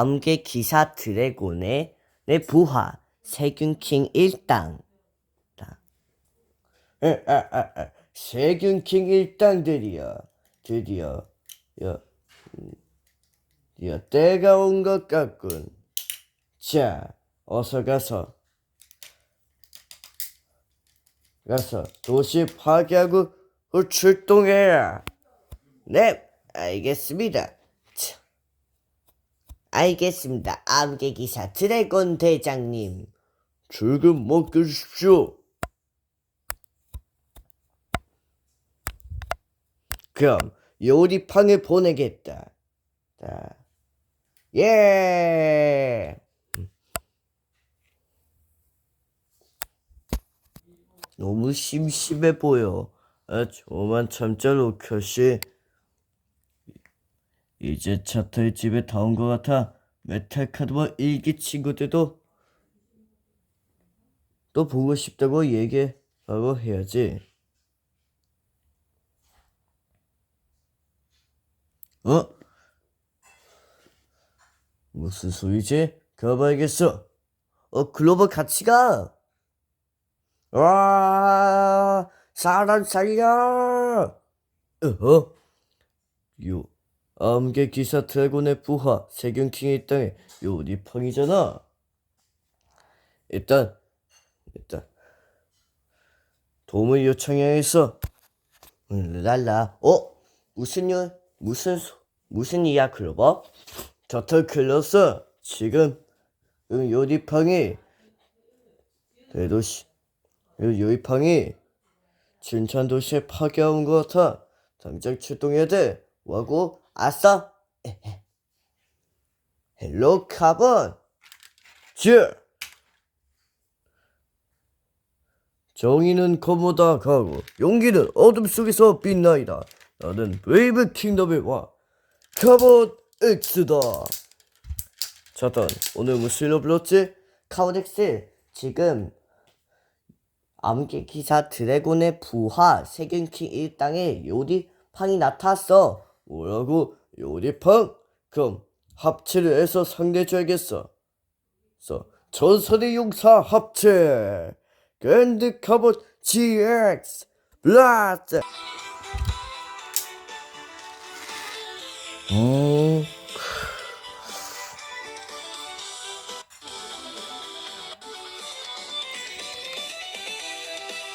암흑의 기사 드래곤의 내 부하 세균킹 일당. 세균킹 일당들이여 드디어 여, 음, 여 때가 온 것 같군. 자 어서 가서. 가서 도시 파괴하고 어, 출동해라. 네 알겠습니다. 참. 알겠습니다 암흑의 기사 드래곤 대장님 지금 맡겨주십시오 그럼 요리팡에 보내겠다. 자, 예. 너무 심심해 보여. 아, 조만 참자 로켓이. 이제 차터의 집에 다 온 것 같아. 메탈 카드와 일기 친구들도 또 보고 싶다고 얘기하고 해야지. 어? 무슨 소리지? 가봐야겠어. 어, 글로벌 같이 가. 와, 사람 살려. 어허? 요, 암개 기사 드래곤의 부하 세균킹의 땅에 요리팡이잖아. 일단, 일단 도움을 요청해야겠어. 음, 랄라. 어? 무슨 일? 무슨 소, 무슨 이야 클로버? 저털 클로스 지금 음, 요리팡이 대도시 요- 요리팡이 진천 도시에 파괴한 것 같아 당장 출동해야 돼 와고? 아싸. 헬로 카본. 즈 정의는 검보다 가고 용기는 어둠 속에서 빛나이다. 나는 웨이브 킹덤의 왕. 카본 X다. 자단 오늘 무슨 일로 불렀지? 카본 엑스 지금 암기 기사 드래곤의 부하 세균킹 일당에 요리팡이 나타났어 뭐라고 요리팡? 그럼 합체를 해서 상대해줘야겠어 서 전설의 용사 합체 랜드 카본 GX 블라스트 음.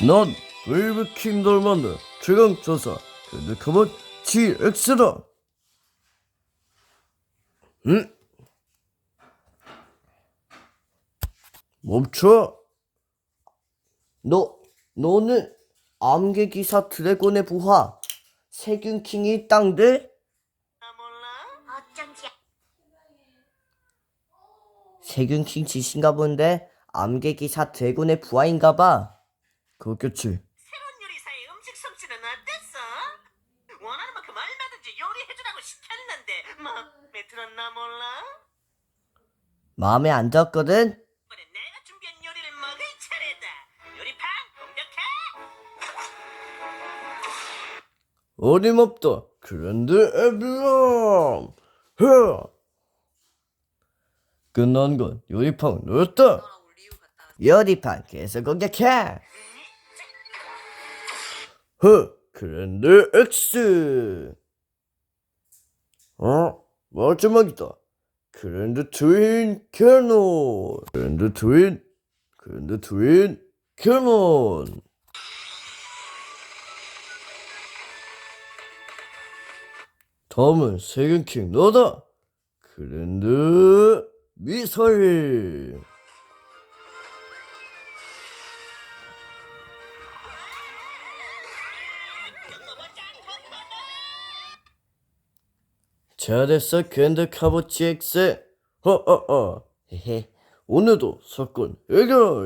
넌 웨이브 킹덤을 만든 최강 조사 랜드카본 GX다. 응? 멈춰. 너 너는 암개 기사 드래곤의 부하 세균킹이 땅들? 어쩐지 세균킹 짓인가 본데 암개 기사 드래곤의 부하인가 봐. 그렇겠지 새로운 요리사의 음식 솜씨는 어땠어? 원하는 만큼 얼마든지 요리해주라고 시켰는데 마음에 들었나 몰라? 마음에 안 들었거든. 이번엔 내가 준비한 요리를 먹을 차례다. 요리팡 공격해! 어림없다. 그랜드 에블럼 흐 끝난 건 이유 갔다. 요리팡 계속 공격해. 흐 그랜드 X 어? 마지막이다. 그랜드 트윈 캐논. 그랜드 트윈 그랜드 트윈 캐논. 다음은 세균킹 너다. 그랜드 미사일 잘했어 그랜드 카보 GX 허허허 헤헤. 오늘도 사건 해결